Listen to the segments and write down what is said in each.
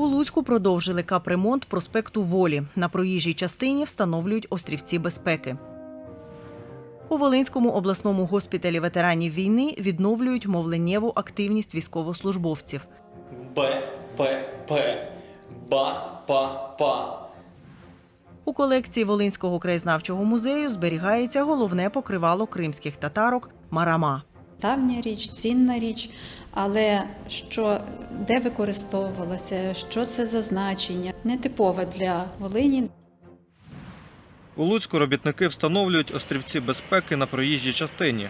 У Луцьку продовжили капремонт проспекту Волі. На проїжджій частині встановлюють острівці безпеки. У Волинському обласному госпіталі ветеранів війни відновлюють мовленнєву активність військовослужбовців. Б, П, П, Ба, Па, Па. У колекції Волинського краєзнавчого музею зберігається головне покривало кримських татарок Марама. Давня річ, цінна річ, але що де використовувалася, що це за значення, нетипове для Волині. У Луцьку робітники встановлюють острівці безпеки на проїжджій частині.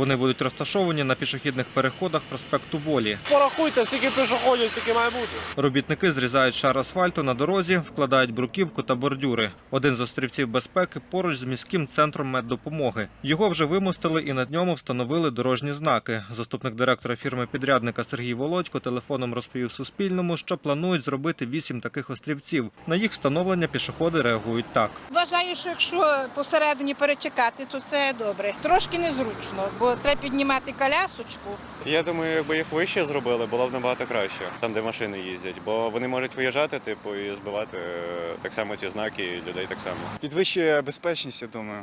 Вони будуть розташовані на пішохідних переходах проспекту Волі. Порахуйте, скільки пішоходів, стільки має бути. Робітники зрізають шар асфальту на дорозі, вкладають бруківку та бордюри. Один з острівців безпеки поруч з міським центром меддопомоги. Його вже вимостили і над ньому встановили дорожні знаки. Заступник директора фірми-підрядника Сергій Володько телефоном розповів Суспільному, що планують зробити вісім таких острівців. На їх встановлення пішоходи реагують так. Вважаю, що якщо посередині перечекати, то це добре. Трошки незручно, бо треба піднімати колясочку. Я думаю, якби їх вище зробили, було б набагато краще, там, де машини їздять, бо вони можуть виїжджати, типу, і збивати е, так само ці знаки, і людей так само. Підвищує безпечність, я думаю.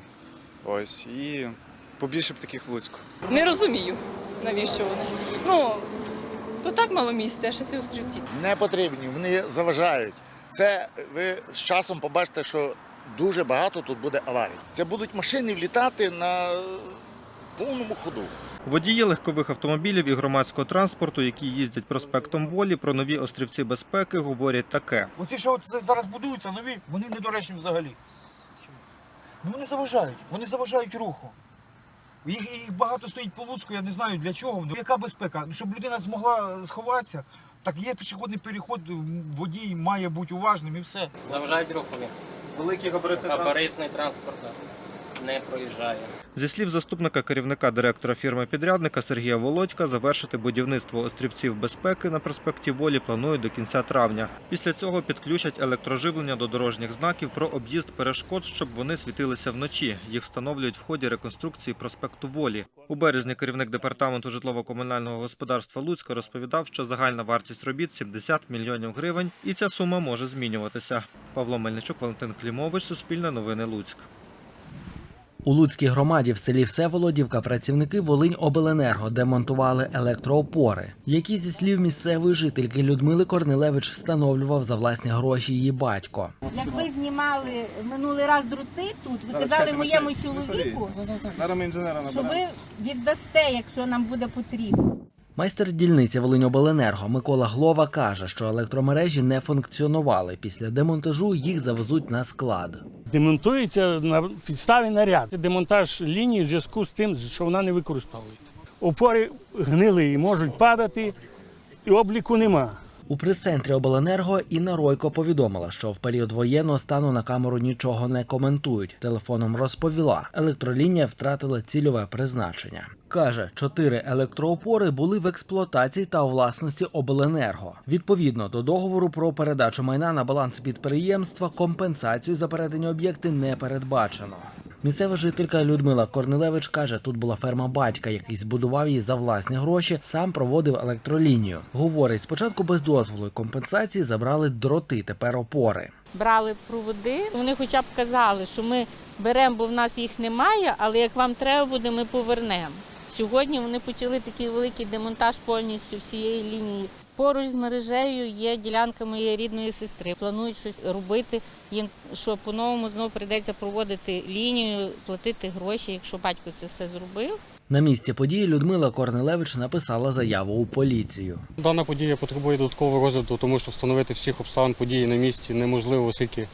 Ось. І побільше б таких в Луцьку. Не розумію, навіщо вони. Ну, то так мало місця, а ще ці острівці. не потрібні, вони заважають. Це ви з часом побачите, що дуже багато тут буде аварій. Це будуть машини влітати на повному ходу. Водії легкових автомобілів і громадського транспорту, які їздять проспектом Волі, про нові острівці безпеки говорять таке. Оці, що от зараз будуються нові, вони недоречні взагалі. Ну вони заважають, вони заважають руху. Їх, їх багато стоїть по Луцьку, я не знаю для чого. Яка безпека? Ну, Щоб людина змогла сховатися, так є пішохідний переход, водій має бути уважним і все. Заважають рухові. Великі габарити Габаритний транспорт не проїжджає. Зі слів заступника керівника директора фірми-підрядника Сергія Володька, завершити будівництво острівців безпеки на проспекті Волі планують до кінця травня. Після цього підключать електроживлення до дорожніх знаків про об'їзд перешкод, щоб вони світилися вночі. Їх встановлюють в ході реконструкції проспекту Волі. У березні керівник департаменту житлово-комунального господарства Луцька розповідав, що загальна вартість робіт 70 мільйонів гривень, і ця сума може змінюватися. Павло Мельничук, Валентин Клімович, Суспільне новини Луцьк. У Луцькій громаді в селі Всеволодівка працівники Волинь-Обленерго демонтували електроопори, які зі слів місцевої жительки Людмили Корнилевич встановлював за власні гроші її батько. Як ви знімали минулий раз дроти тут, ви казали моєму чоловіку, що ви віддасте, якщо нам буде потрібно. Майстер дільниці Волиньобленерго Микола Глова каже, що електромережі не функціонували. Після демонтажу їх завезуть на склад. Демонтується на підставі наряд. Демонтаж лінії в зв'язку з тим, що вона не використовується. Опори гнили і можуть падати, і обліку нема. У прес-центрі обленерго Інна Ройко повідомила, що в період воєнного стану на камеру нічого не коментують. Телефоном розповіла, електролінія втратила цільове призначення. Каже, чотири електроопори були в експлуатації та у власності обленерго. Відповідно до договору про передачу майна на баланс підприємства, компенсацію за передані об'єкти не передбачено. Місцева жителька Людмила Корнилевич каже, тут була ферма батька, який збудував її за власні гроші, сам проводив електролінію. Говорить, спочатку без дозволу і компенсації забрали дроти, тепер опори. Брали проводи, вони хоча б казали, що ми беремо, бо в нас їх немає, але як вам треба буде, ми повернемо. Сьогодні вони почали такий великий демонтаж повністю всієї лінії. Поруч з мережею є ділянка моєї рідної сестри. Планують щось робити їм, що по-новому знову прийдеться проводити лінію, платити гроші, якщо батько це все зробив. На місці події Людмила Корнилевич написала заяву у поліцію. Дана подія потребує додаткового розгляду, тому що встановити всіх обставин події на місці неможливо, оскільки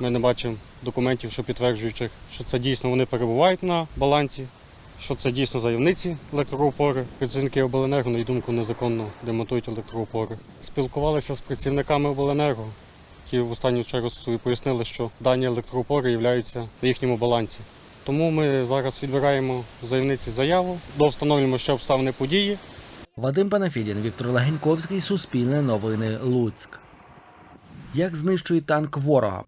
ми не бачимо документів, що підтверджуючих, що це дійсно вони перебувають на балансі, що це дійсно заявниці електроопори. Працівники обленерго, на їх думку, незаконно демонтують електроопори. Спілкувалися з працівниками обленерго, які в останню чергу пояснили, що дані електроопори являються на їхньому балансі. Тому ми зараз відбираємо заявниці заяву, довстановлюємо ще обставини події. Вадим Панафідін, Віктор Легеньковський, Суспільне новини Луцьк. Як знищують танк ворога?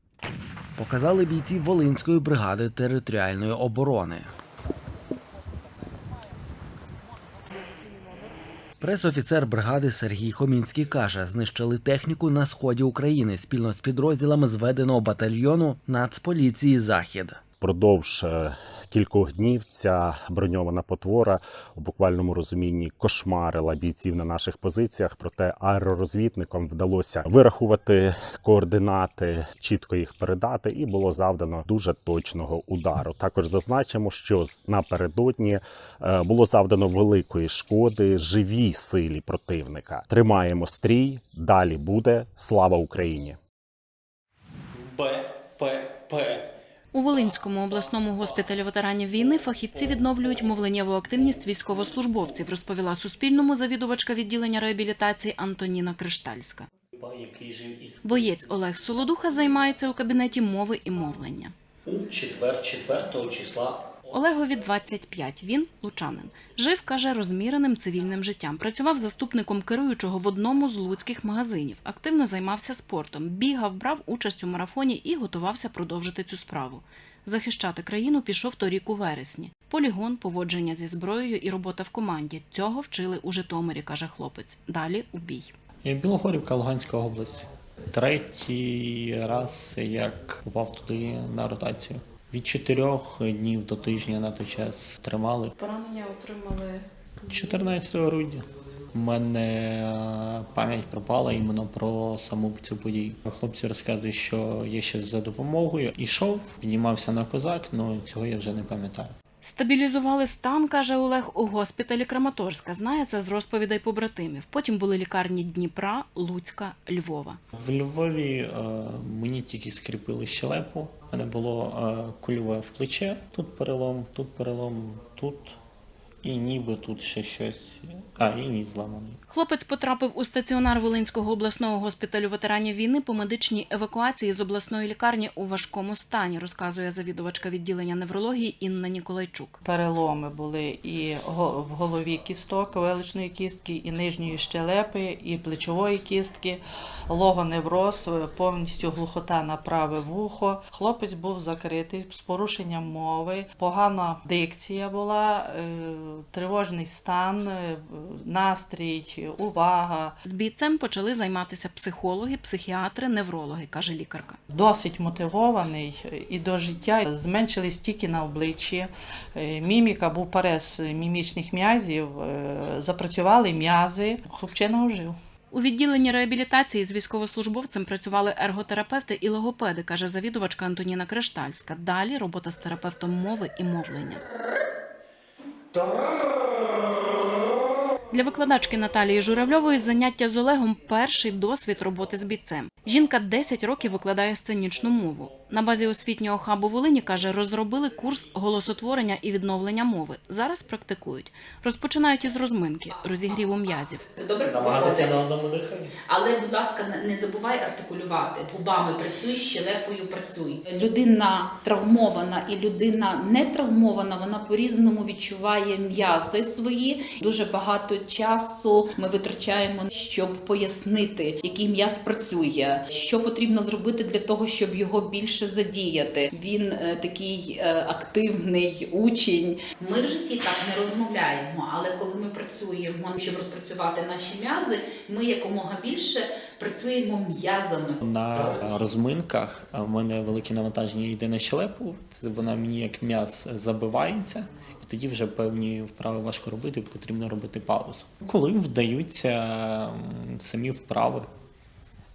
Показали бійці Волинської бригади територіальної оборони. Пресофіцер бригади Сергій Хомінський каже, знищили техніку на сході України спільно з підрозділами зведеного батальйону Нацполіції Захід. Продовж е, кількох днів ця броньована потвора у буквальному розумінні кошмарила бійців на наших позиціях. Проте аеророзвідникам вдалося вирахувати координати, чітко їх передати, і було завдано дуже точного удару. Також зазначимо, що напередодні е, було завдано великої шкоди живій силі противника. Тримаємо стрій. Далі буде. Слава Україні! Б, П, П. У Волинському обласному госпіталі ветеранів війни фахівці відновлюють мовленнєву активність військовослужбовців, розповіла Суспільному завідувачка відділення реабілітації Антоніна Криштальська. Боєць Олег Солодуха займається у кабінеті мови і мовлення. у четвер 4 числа Олегові 25, він лучанин. Жив, каже, розміреним цивільним життям. Працював заступником керуючого в одному з луцьких магазинів. Активно займався спортом, бігав, брав участь у марафоні і готувався продовжити цю справу. Захищати країну пішов торік у вересні. Полігон, поводження зі зброєю і робота в команді. Цього вчили у Житомирі, каже хлопець. Далі у бій. Білогорівка, Луганська область. Третій раз як попав туди на ротацію. Від чотирьох днів до тижня на той час тримали. Поранення отримали 14 грудня. У мене е, пам'ять пропала іменно про саму цю подію. Хлопці розказують, що я ще за допомогою ішов, піднімався на козак, але цього я вже не пам'ятаю. Стабілізували стан, каже Олег, у госпіталі Краматорська. Знає це з розповідей побратимів. Потім були лікарні Дніпра, Луцька, Львова. В Львові е, мені тільки скріпили щелепу. Мене було е, кульове в плече. Тут перелом, тут перелом, тут. І ніби тут ще щось. А, і ніс зламаний. Хлопець потрапив у стаціонар Волинського обласного госпіталю ветеранів війни по медичній евакуації з обласної лікарні у важкому стані, розказує завідувачка відділення неврології Інна Ніколайчук. Переломи були і го- в голові кісток, величної кістки, і нижньої щелепи, і плечової кістки, логоневроз, е, повністю глухота на праве вухо. Хлопець був закритий з порушенням мови, погана дикція була, е, тривожний стан, е, настрій, увага. З бійцем почали займатися психологи, психіатри, неврологи, каже лікарка. Досить мотивований і до життя зменшили стіки на обличчі. Е, Міміка був перес мімічних м'язів, е, запрацювали м'язи. Хлопчина ожив. У відділенні реабілітації з військовослужбовцем працювали ерготерапевти і логопеди, каже завідувачка Антоніна Криштальська. Далі робота з терапевтом мови і мовлення. Для викладачки Наталії Журавльової заняття з Олегом перший досвід роботи з бійцем. Жінка 10 років викладає сценічну мову. На базі освітнього хабу Волині каже, розробили курс голосотворення і відновлення мови. Зараз практикують. Розпочинають із розминки, розігріву м'язів. Це добре намагатися на одному диханні. Але, будь ласка, не- не забувай артикулювати. Губами працюй, щелепою працюй. Людина травмована і людина не травмована, вона по-різному відчуває м'язи свої. Дуже багато часу ми витрачаємо, щоб пояснити, який м'яз працює, що потрібно зробити для того, щоб його більше задіяти. Він е, такий е, активний учень. Ми в житті так не розмовляємо, але коли ми працюємо, щоб розпрацювати наші м'язи, ми якомога більше працюємо м'язами. На розминках в мене велике навантаження йде на щелепу. Це вона мені як м'яз забивається. І тоді вже певні вправи важко робити, потрібно робити паузу. Коли вдаються самі вправи,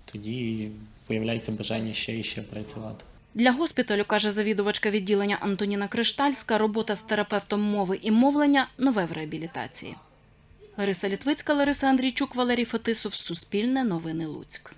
тоді появляється бажання ще і ще працювати. Для госпіталю, каже завідувачка відділення Антоніна Криштальська, робота з терапевтом мови і мовлення нове в реабілітації. Лариса Літвицька, Лариса Андрійчук, Валерій Фетисов. Суспільне новини Луцьк.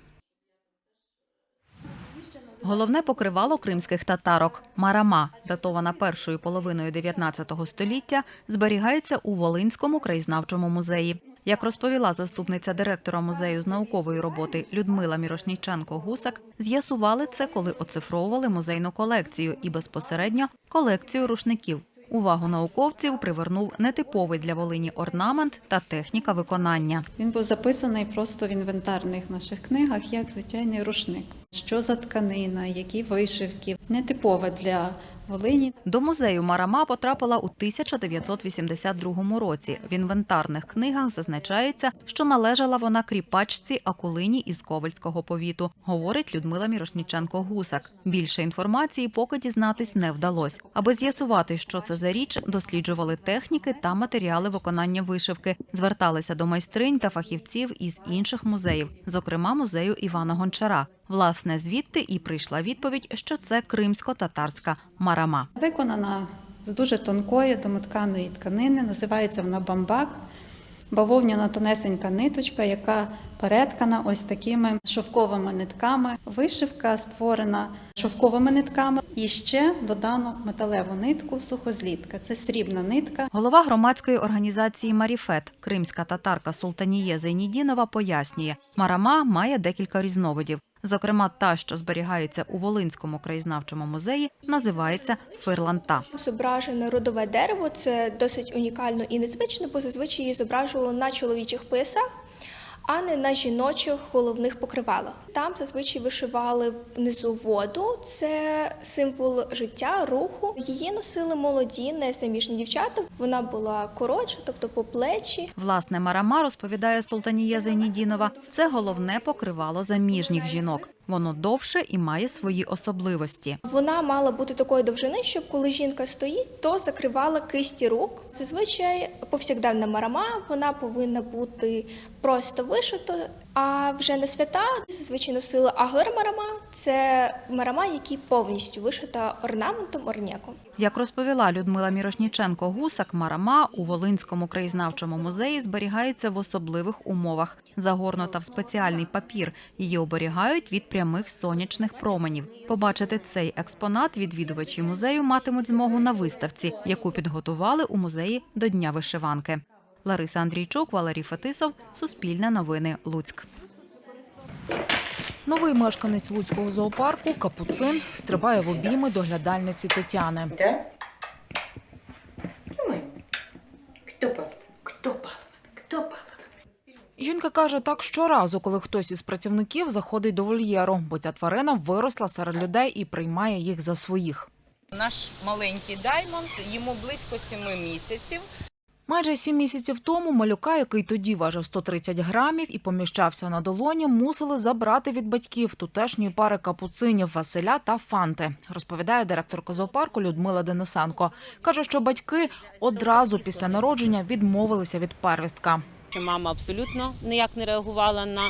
Головне покривало кримських татарок Марама, датована першою половиною 19 століття, зберігається у Волинському краєзнавчому музеї. Як розповіла заступниця директора музею з наукової роботи Людмила Мірошніченко-Гусак, з'ясували це, коли оцифровували музейну колекцію і безпосередньо колекцію рушників. Увагу науковців привернув нетиповий для Волині орнамент та техніка виконання. Він був записаний просто в інвентарних наших книгах як звичайний рушник. Що за тканина, які вишивки, нетипове для Волині. До музею Марама потрапила у 1982 році. В інвентарних книгах зазначається, що належала вона кріпачці Акулині із Ковальського повіту, говорить Людмила Мірошніченко-Гусак. Більше інформації поки дізнатись не вдалося. Аби з'ясувати, що це за річ, досліджували техніки та матеріали виконання вишивки, зверталися до майстринь та фахівців із інших музеїв, зокрема музею Івана Гончара. Власне, звідти і прийшла відповідь, що це кримсько-татарська марама. Виконана з дуже тонкої домотканої тканини, називається вона бамбак. Бавовняна тонесенька ниточка, яка переткана ось такими шовковими нитками. Вишивка створена шовковими нитками. І ще додано металеву нитку сухозлітка. Це срібна нитка. Голова громадської організації Маріфет, кримська татарка Султаніє Зайнідінова, пояснює, марама має декілька різновидів. Зокрема, та, що зберігається у Волинському краєзнавчому музеї, називається фирланта. Зображене родове дерево це досить унікально і незвично, бо зазвичай її зображували на чоловічих поясах, а не на жіночих головних покривалах. Там зазвичай вишивали внизу воду, це символ життя, руху. Її носили молоді, незаміжні дівчата. Вона була коротша, тобто по плечі. Власне, марама, розповідає Султанія Зенідінова. це головне покривало заміжніх жінок. Воно довше і має свої особливості. Вона мала бути такої довжини, щоб коли жінка стоїть, то закривала кисті рук. Зазвичай повсякденна марама вона повинна бути просто вишито. А вже на свята зазвичай носили агир марама. Це марама, який повністю вишита орнаментом орняком. Як розповіла Людмила Мірошніченко-Гусак, марама у Волинському краєзнавчому музеї зберігається в особливих умовах, загорнута в спеціальний папір. Її оберігають від прямих сонячних променів. Побачити цей експонат відвідувачі музею матимуть змогу на виставці, яку підготували у музеї до Дня вишиванки. Лариса Андрійчук, Валерій Фетисов, Суспільне новини, Луцьк. Новий мешканець Луцького зоопарку Капуцин стрибає в обійми доглядальниці Тетяни. Кто пал? Жінка каже, так щоразу, коли хтось із працівників заходить до вольєру, бо ця тварина виросла серед людей і приймає їх за своїх. Наш маленький Даймонд, йому близько семи місяців. Майже сім місяців тому малюка, який тоді важив 130 грамів і поміщався на долоні, мусили забрати від батьків тутешньої пари капуцинів Василя та Фанти, розповідає директорка зоопарку Людмила Денисенко. Каже, що батьки одразу після народження відмовилися від первістка. Мама абсолютно ніяк не реагувала на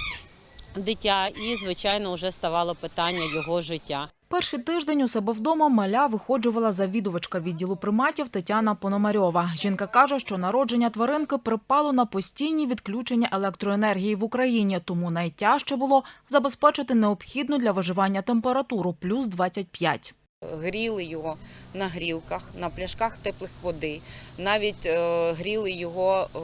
дитя, і звичайно вже ставало питання його життя. Перший тиждень у себе вдома маля виходжувала завідувачка відділу приматів Тетяна Пономарьова. Жінка каже, що народження тваринки припало на постійні відключення електроенергії в Україні, тому найтяжче було забезпечити необхідну для виживання температуру плюс 25. Гріли його на грілках, на пляшках теплих води. Навіть е, гріли його, е,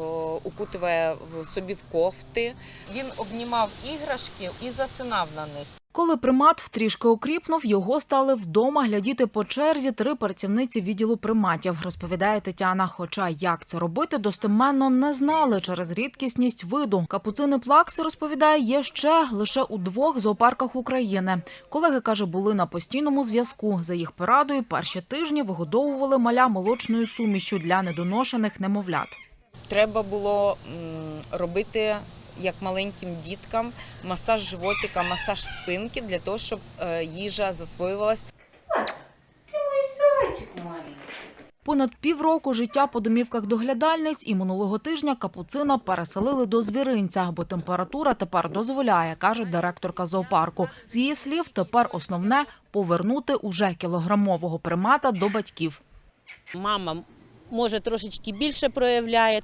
укутує в собі в кофти. Він обнімав іграшки і засинав на них. Коли примат трішки окріпнув, його стали вдома глядіти по черзі три працівниці відділу приматів, розповідає Тетяна. Хоча як це робити, достеменно не знали через рідкісність виду. Капуцини плакси розповідає, є ще лише у двох зоопарках України. Колеги каже, були на постійному зв'язку. За їх порадою, перші тижні вигодовували маля молочною сумішю для недоношених немовлят. Треба було робити як маленьким діткам масаж животика, масаж спинки для того, щоб е, їжа засвоювалась. Понад півроку життя по домівках доглядальниць і минулого тижня капуцина переселили до звіринця, бо температура тепер дозволяє, каже директорка зоопарку. З її слів, тепер основне повернути уже кілограмового примата до батьків. Мама може трошечки більше проявляє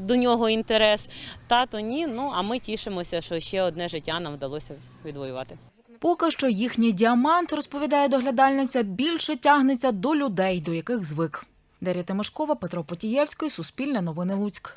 до нього інтерес, тато ні. Ну а ми тішимося, що ще одне життя нам вдалося відвоювати. Поки що їхній діамант, розповідає доглядальниця, більше тягнеться до людей, до яких звик. Дар'я Тимошкова, Петро Потієвський, Суспільне новини Луцьк.